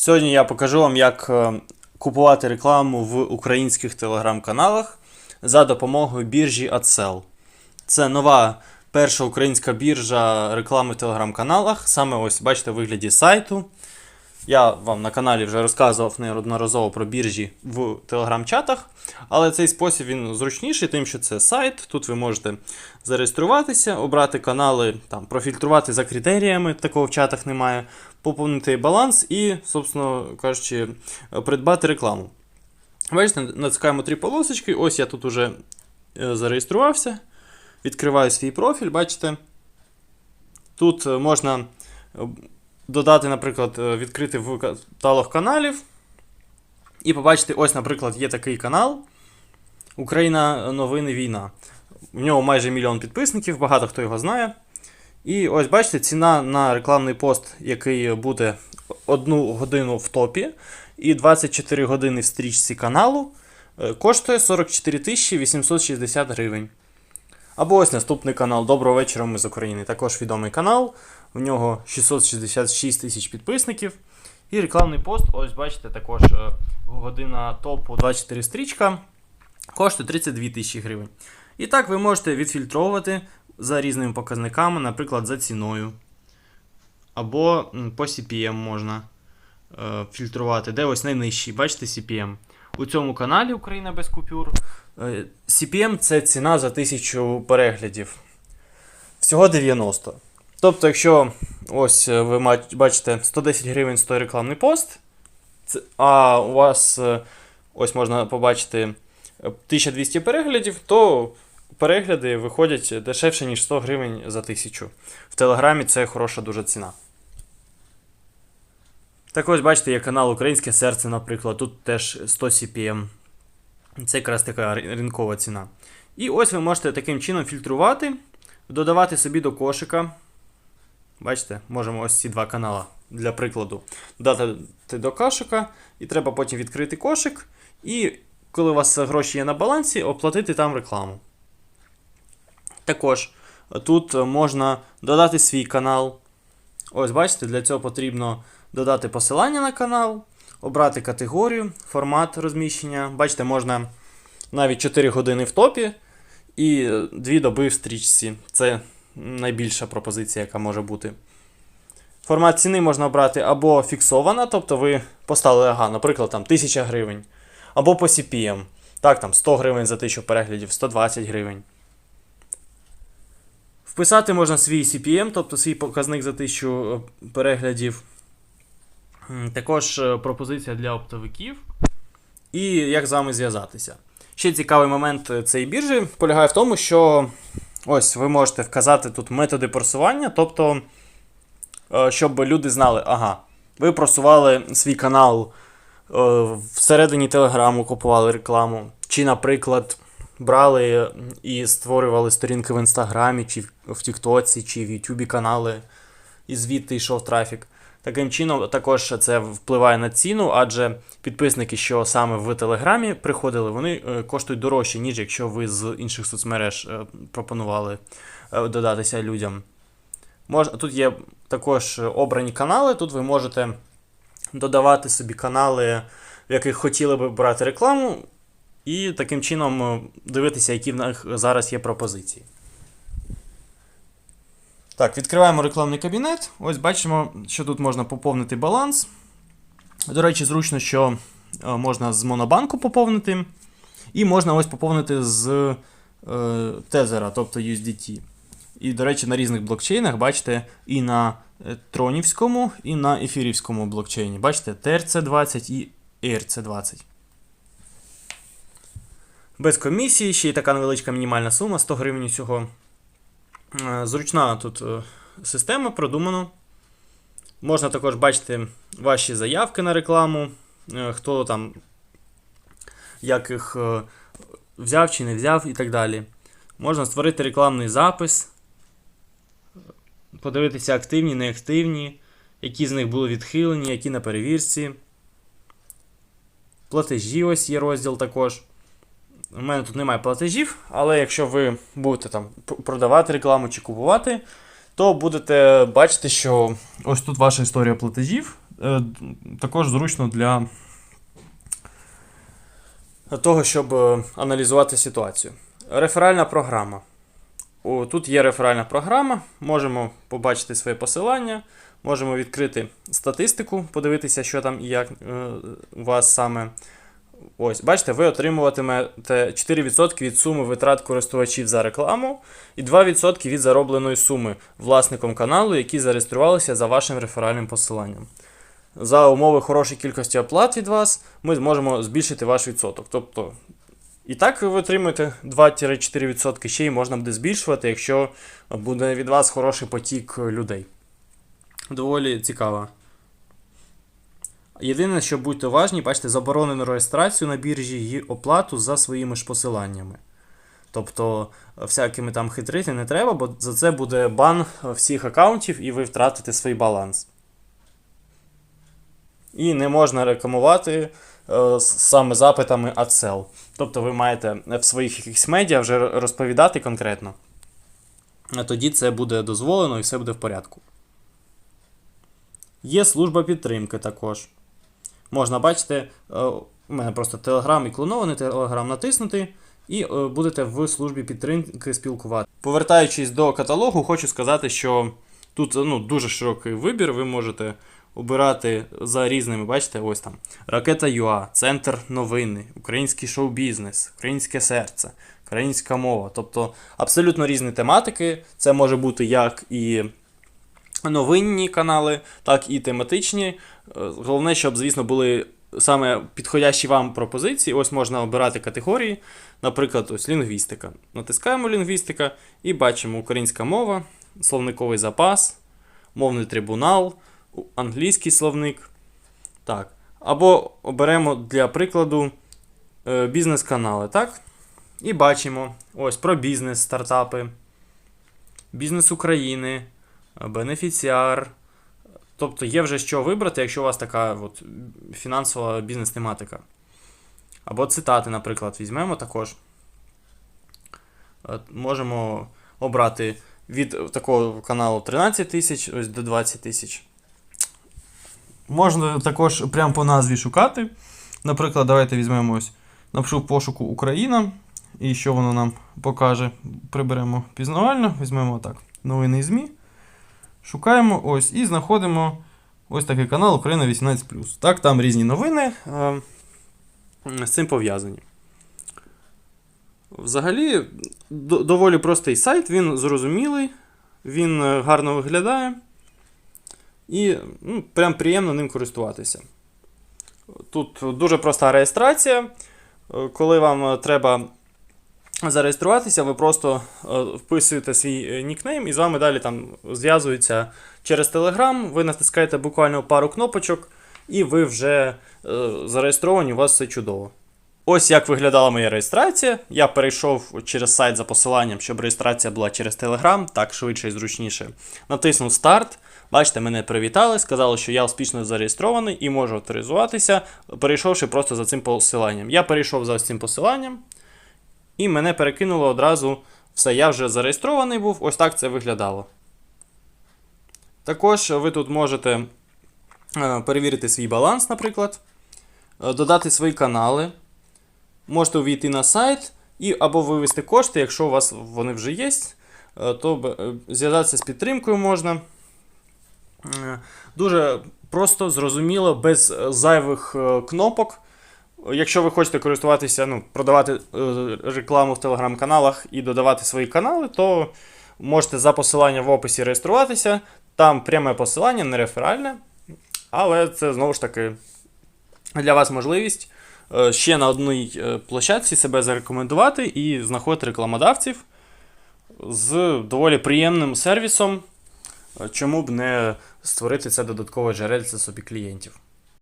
Сьогодні я покажу вам, як е, купувати рекламу в українських телеграм-каналах за допомогою біржі AdSell. Це нова перша українська біржа реклами в телеграм-каналах. Саме ось бачите в вигляді сайту. Я вам на каналі вже розказував неодноразово про біржі в телеграм-чатах, але цей спосіб він зручніший, тим, що це сайт. Тут ви можете зареєструватися, обрати канали, там, профільтрувати за критеріями, такого в чатах немає, поповнити баланс і, собственно кажучи, придбати рекламу. Бачите, натискаємо три полосочки. Ось я тут уже е, зареєструвався. Відкриваю свій профіль, бачите. Тут е, можна е, додати, наприклад, е, відкрити в каталог каналів. І побачити, ось, наприклад, є такий канал Україна новини війна. В нього майже мільйон підписників, багато хто його знає. І ось бачите, ціна на рекламний пост, який буде одну годину в топі, і 24 години в стрічці каналу, е, коштує 44 860 гривень. Або ось наступний канал Доброго вечора, ми з України. Також відомий канал. В нього 666 тисяч підписників. І рекламний пост, ось бачите, також е, година топу 24 стрічка. Коштує 32 тисячі гривень. І так ви можете відфільтровувати за різними показниками, наприклад, за ціною. Або по CPM можна е, фільтрувати, де ось найнижчий, бачите CPM. У цьому каналі Україна без купюр. е, CPM це ціна за 1000 переглядів. Всього 90. Тобто, якщо ось е, ви бачите 110 гривень стоїть рекламний пост, а у вас е, ось можна побачити е, 1200 переглядів, то перегляди виходять дешевше, ніж 100 гривень за 1000. В Телеграмі це хороша дуже ціна. Так ось бачите, є канал Українське серце, наприклад, тут теж 100 CPM. Це якраз така ринкова ціна. І ось ви можете таким чином фільтрувати, додавати собі до кошика. Бачите, можемо ось ці два канали для прикладу додати до кошика, і треба потім відкрити кошик. І коли у вас гроші є на балансі, оплатити там рекламу. Також тут можна додати свій канал. Ось, бачите, для цього потрібно додати посилання на канал, обрати категорію, формат розміщення. Бачите, можна навіть 4 години в топі і 2 доби в стрічці. Це найбільша пропозиція, яка може бути. Формат ціни можна обрати або фіксована, тобто ви поставили, ага, наприклад, там 1000 гривень, або по CPM. Так, там 100 гривень за 1000 переглядів, 120 гривень. Вписати можна свій CPM, тобто свій показник за 1000 переглядів. Також е, пропозиція для оптовиків. І як з вами зв'язатися. Ще цікавий момент е, цієї біржі полягає в тому, що ось ви можете вказати тут методи просування, тобто, е, щоб люди знали, ага, ви просували свій канал е, всередині Телеграму, купували рекламу, чи, наприклад, брали і створювали сторінки в Інстаграмі, чи в Тіктоці, чи в Ютубі канали, і звідти йшов трафік. Таким чином, також це впливає на ціну, адже підписники, що саме в Телеграмі приходили, вони е, коштують дорожче, ніж якщо ви з інших соцмереж е, пропонували е, додатися людям. Тут є також обрані канали, тут ви можете додавати собі канали, в яких хотіли би брати рекламу, і таким чином е, дивитися, які в них зараз є пропозиції. Так, відкриваємо рекламний кабінет. Ось бачимо, що тут можна поповнити баланс. До речі, зручно, що е, можна з Монобанку поповнити. І можна ось поповнити з е, тезера, тобто USDT. І, до речі, на різних блокчейнах, бачите, і на Тронівському, і на ефірівському блокчейні. Бачите, TRC20 і ERC20. Без комісії, ще й така невеличка мінімальна сума 100 гривень усього. Е, Зручна тут е, система продумано. Можна також бачити ваші заявки на рекламу, е, хто там як їх взяв чи не взяв і так далі. Можна створити рекламний запис, подивитися активні, неактивні, які з них були відхилені, які на перевірці. Платежі ось є розділ також. У мене тут немає платежів, але якщо ви будете там продавати рекламу чи купувати, то будете бачити, що ось тут ваша історія платежів. е, також зручно для того, щоб е, аналізувати ситуацію. Реферальна програма. О, Тут є реферальна програма, можемо побачити своє посилання, можемо відкрити статистику, подивитися, що там і як е, у вас саме. Ось, бачите, ви отримуватимете 4% від суми витрат користувачів за рекламу і 2% від заробленої суми власником каналу, які зареєструвалися за вашим реферальним посиланням. За умови хорошої кількості оплат від вас ми зможемо збільшити ваш відсоток. Тобто, і так ви отримуєте 2-4%, ще й можна буде збільшувати, якщо буде від вас хороший потік людей. Доволі цікаво. Єдине, що будьте уважні, бачите, заборонено реєстрацію на біржі і оплату за своїми ж посиланнями. Тобто, всякими там хитрити не треба, бо за це буде бан всіх аккаунтів і ви втратите свій баланс. І не можна рекламувати е, саме запитами AdSell. Тобто ви маєте в своїх якихось медіа вже розповідати конкретно. А тоді це буде дозволено і все буде в порядку. Є служба підтримки також. Можна бачити, е, у мене просто Telegram і клонований Telegram натиснути, і е, будете в службі підтримки спілкувати. Повертаючись до каталогу, хочу сказати, що тут ну, дуже широкий вибір. Ви можете обирати за різними, бачите, ось там Ракета ЮА, Центр новини, Український шоу-бізнес, Українське серце, Українська мова. Тобто абсолютно різні тематики. Це може бути як і новинні канали, так і тематичні. Головне, щоб, звісно, були саме підходящі вам пропозиції. Ось можна обирати категорії. Наприклад, ось лінгвістика. Натискаємо лінгвістика і бачимо українська мова, словниковий запас, мовний трибунал, англійський словник. Так. Або оберемо для прикладу е, бізнес-канали, так? І бачимо ось про бізнес, стартапи, бізнес України, бенефіціар. Тобто є вже що вибрати, якщо у вас така от, фінансова бізнес-тематика. Або цитати, наприклад, візьмемо також. Е, Можемо обрати від такого каналу 13 тисяч ось до 20 тисяч. Можна також прямо по назві шукати. Наприклад, давайте візьмемо ось напишу пошуку Україна. І що воно нам покаже? Приберемо пізнавально, візьмемо так. Новини ЗМІ. Шукаємо ось і знаходимо ось такий канал Україна 18. Так, там різні новини е, з цим пов'язані. Взагалі, до- доволі простий сайт, він зрозумілий, він е, гарно виглядає. І ну, прям приємно ним користуватися. Тут дуже проста реєстрація. Е, Коли вам треба зареєструватися, ви просто е, вписуєте свій е, нікнейм і з вами далі там зв'язуються через Telegram. Ви натискаєте буквально пару кнопочок, і ви вже е, зареєстровані, у вас все чудово. Ось як виглядала моя реєстрація. Я перейшов через сайт за посиланням, щоб реєстрація була через Telegram, так швидше і зручніше. Натиснув старт. Бачите, мене привітали, сказали, що я успішно зареєстрований і можу авторизуватися, перейшовши просто за цим посиланням. Я перейшов за цим посиланням, і мене перекинуло одразу. Все, я вже зареєстрований був, ось так це виглядало. Також ви тут можете е, перевірити свій баланс, наприклад, е, додати свої канали. Можете увійти на сайт і або вивести кошти, якщо у вас вони вже є, е, то зв'язатися з підтримкою можна. Дуже просто, зрозуміло, без зайвих кнопок. Якщо ви хочете користуватися, ну, продавати е, рекламу в телеграм-каналах і додавати свої канали, то можете за посиланням в описі реєструватися. Там пряме посилання, не реферальне. Але це знову ж таки для вас можливість е, ще на одній е, площадці себе зарекомендувати і знаходити рекламодавців з доволі приємним сервісом. Чому б не створити це додаткове джерельце собі клієнтів?